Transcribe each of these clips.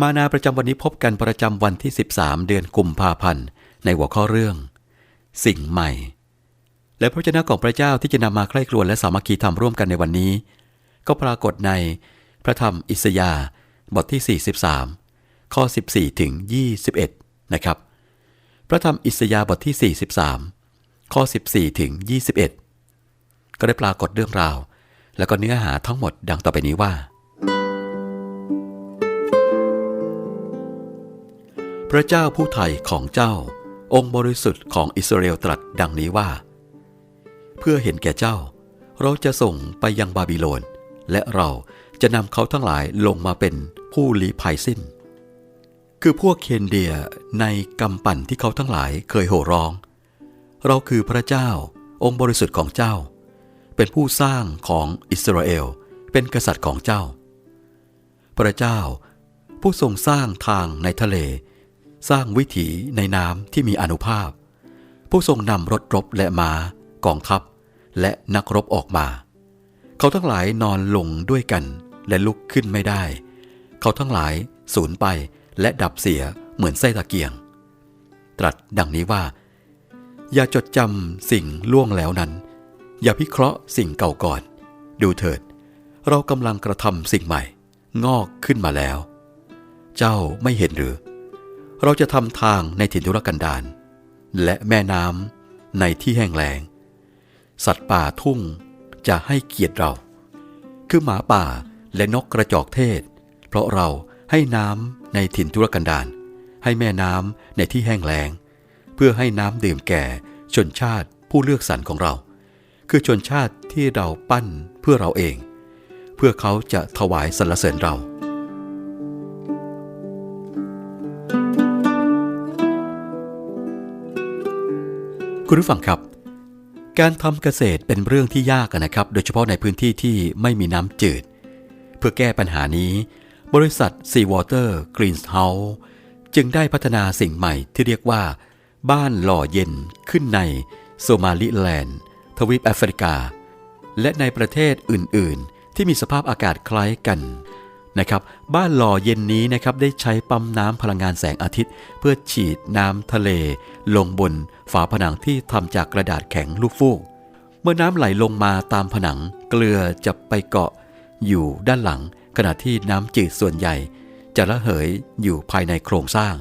มานาประจำวันนี้พบกันประจำวันที่ 13 เดือนกุมภาพันธ์ในหัวข้อเรื่อง สิ่งใหม่ และพระเจ้าของพระเจ้าที่จะนำมาใคร่ครวญและสามัคคีธรรมร่วมกันในวันนี้ ก็ปรากฏในพระธรรมอิสยาห์บทที่ 43 ข้อ 14 ถึง 21 นะครับ พระธรรมอิสยาห์บทที่ 43 ข้อ 14 ถึง 21 ก็ได้ปรากฏเรื่องราว แล้วก็เนื้อหาทั้งหมดดังต่อไปนี้ว่า พระเจ้าผู้ไถ่ของเจ้า องค์บริสุทธิ์ของอิสราเอลตรัสดังนี้ว่า เพื่อเห็นแก่เจ้า เราจะส่งไปยังบาบิโลน และเราจะนำเขาทั้งหลายลงมาเป็นผู้ลี้ภัยสิ้น คือพวกเคนเดียในกำปั่นที่เขาทั้งหลายเคยโห่ร้อง เราคือพระเจ้า องค์บริสุทธิ์ของเจ้า เป็นผู้สร้างของอิสราเอลเป็นกษัตริย์ของเจ้า พระเจ้าผู้ทรงสร้างทางในทะเล สร้างวิถีในน้ำที่มีอนุภาพ ผู้ทรงนำรถรบและมา้ากองทัพ และนักรบออกมา เขาทั้งหลายนอนลงด้วยกันและลุกขึ้นไม่ได้ เขาทั้งหลายสูญไปและดับเสียเหมือนไส้ตะเกียง ตรัสดังนี้ว่า อย่าจดจำสิ่งล่วงแล้วนั้น อย่าพิเคราะห์สิ่งเก่าก่อน ดูเถิด เรากำลังกระทำสิ่งใหม่ งอกขึ้นมาแล้ว เจ้าไม่เห็นหรือ เราจะทำทางในถิ่นทุรกันดารและแม่น้ำในที่แห้งแล้ง สัตว์ป่าทุ่งจะให้เกียรติเรา คือหมาป่าและนกกระจอกเทศ เพราะเราให้น้ำในถิ่นทุรกันดารให้แม่น้ำในที่แห้งแล้ง เพื่อให้น้ำดื่มแก่ชนชาติผู้เลือกสรรของเรา คือชนชาติที่เราปั้นเพื่อเราเอง เพื่อเขาจะถวายสรรเสริญเรา คุณผู้ฟังครับ การทำเกษตรเป็นเรื่องที่ยากนะครับ โดยเฉพาะในพื้นที่ที่ไม่มีน้ำจืด เพื่อแก้ปัญหานี้ บริษัท Seawater Greenhouse จึงได้พัฒนาสิ่งใหม่ที่เรียกว่า บ้านหล่อเย็นขึ้นในโซมาลิแลนด์ ทวีปแอฟริกา และในประเทศอื่น ๆ ที่มีสภาพอากาศคล้ายกัน นะครับบ้านหล่อเย็นนี้นะครับได้ใช้ปั๊มน้ำพลังงานแสงอาทิตย์ เพื่อฉีดน้ำทะเล ลงบนฝาผนังที่ทำจากกระดาษแข็งลูกฟูก เมื่อน้ำไหลลงมาตามผนังเกลือจะไปเกาะอยู่ด้านหลัง ขณะที่น้ำจืดส่วนใหญ่ จะระเหยอยู่ภายในโครงสร้าง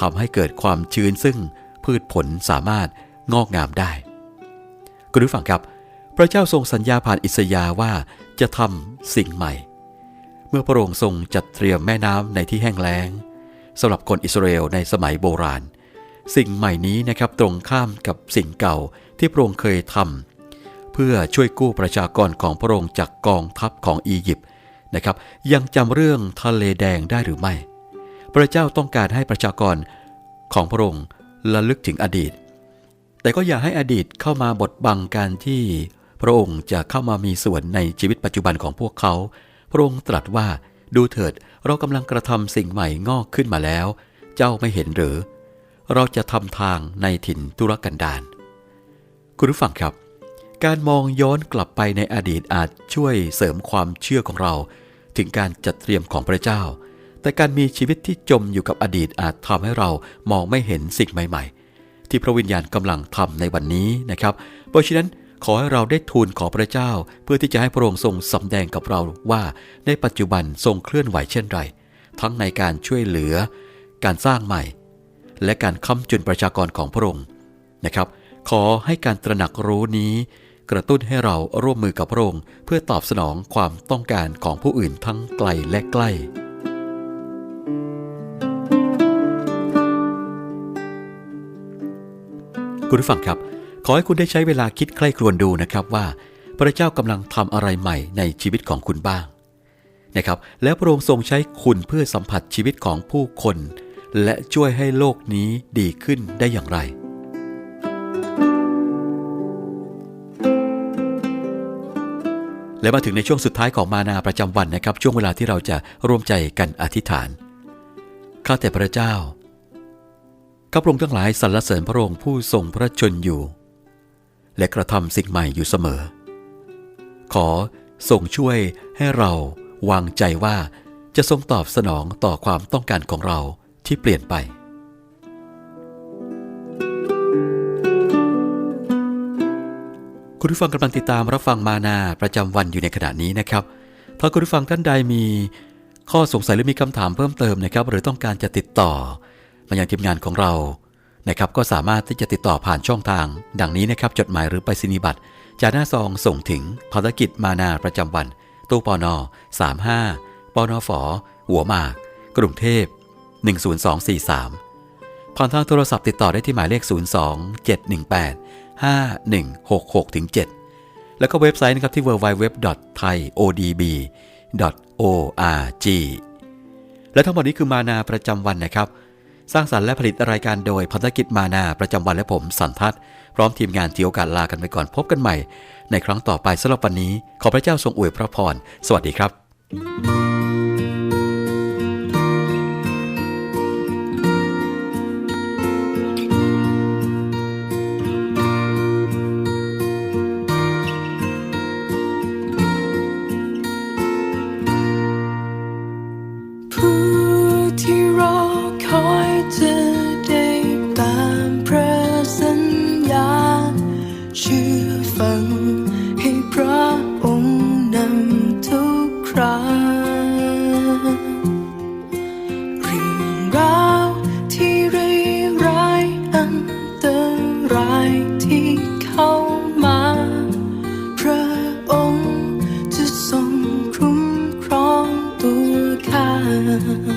ทำให้เกิดความชื้นซึ่งพืชผลสามารถงอกงามได้คุณผู้ฟังครับ พระเจ้าทรงสัญญาผ่านอิสยาว่าจะทำสิ่งใหม่ เมื่อพระองค์ทรงจัดเตรียมแม่น้ำในที่แห้งแล้งสำหรับคนอิสราเอลในสมัยโบราณ สิ่งใหม่นี้นะครับตรงข้ามกับสิ่งเก่าที่พระองค์เคยทำเพื่อช่วยกู้ประชากรของพระองค์จากกองทัพของอียิปต์นะครับยังจำเรื่องทะเลแดงได้หรือไม่ พระเจ้าต้องการให้ประชากรของพระองค์ระลึกถึงอดีต แต่ก็อย่าให้อดีตเข้ามาบดบังการที่พระองค์จะเข้ามามีส่วนในชีวิตปัจจุบันของพวกเขา ระองค์ตรัสว่าดูเถิดเรากำลังกระทำสิ่งใหม่งอกขึ้นมาแล้ว เจ้าไม่เห็นหรือ เราจะทำทางในถิ่นทุรกันดารคุณผู้ฟังครับ การมองย้อนกลับไปในอดีตอาจช่วยเสริมความเชื่อของเรา ถึงการจัดเตรียมของพระเจ้า แต่การมีชีวิตที่จมอยู่กับอดีตอาจทำให้เรามองไม่เห็นสิ่งใหม่ ๆ ที่พระวิญญาณกำลังทำในวันนี้นะครับ เพราะฉะนั้น ขอให้เราได้ทูลขอพระเจ้า เพื่อที่จะให้พระองค์ทรงสำแดงกับเราว่าในปัจจุบันทรงเคลื่อนไหวเช่นไร ทั้งในการช่วยเหลือ การสร้างใหม่ และการค้ำจุนประชากรของพระองค์นะครับ ขอให้การตระหนักรู้นี้ กระตุ้นให้เราร่วมมือกับพระองค์ เพื่อตอบสนองความต้องการของผู้อื่นทั้งไกลและใกล้คุณผู้ฟังครับ ขอให้คุณได้ใช้เวลาคิดใคร่ครวญดูนะครับว่า พระเจ้ากำลังทำอะไรใหม่ในชีวิตของคุณบ้างนะครับแล้วพระองค์ทรงใช้คุณเพื่อสัมผัสชีวิตของผู้คน และช่วยให้โลกนี้ดีขึ้นได้อย่างไร และมาถึงในช่วงสุดท้ายของมานาประจำวันนะครับ ช่วงเวลาที่เราจะร่วมใจกันอธิษฐานข้าแต่พระเจ้าข้าพระองค์ทั้งหลายสรรเสริญพระองค์ผู้ทรงพระชนอยู่ และกระทำสิ่งใหม่อยู่เสมอ ขอทรงช่วยให้เราวางใจว่าจะทรงตอบสนองต่อความต้องการของเราที่เปลี่ยนไป คุณผู้ฟังกำลังติดตามรับฟังมานาประจำวันอยู่ในขณะนี้นะครับ ถ้าคุณผู้ฟังท่านใดมี ข้อสงสัยหรือมีคำถามเพิ่มเติมนะครับ หรือต้องการจะติดต่อมายังทีมงานของเรา นะครับก็สามารถที่จะติดต่อผ่านช่องทาง ดังนี้นะครับจดหมายหรือไปรษณียบัตรจากหน้าซองส่งถึงภารกิจมานาประจำวัน ตู้ปอนอ35ปอนอฝอหัวหมาก กรุงเทพ 10243 ผ่านทางโทรศัพท์ติดต่อได้ที่หมายเลข 02 718 5166ถึง7แล้วก็เว็บไซต์นะครับที่ www.thaiodb.org และทั้งหมดนี้คือมานาประจำวันนะครับ สร้างสรรค์และผลิตรายการโดยพันธกิจมานาประจำวันและผมสันทัศน์พร้อมทีมงานที่โอกาสลากันไปก่อนพบกันใหม่ ในครั้งต่อไปสำหรับวันนี้ ขอพระเจ้าทรงอวยพระพร สวัสดีครับ อ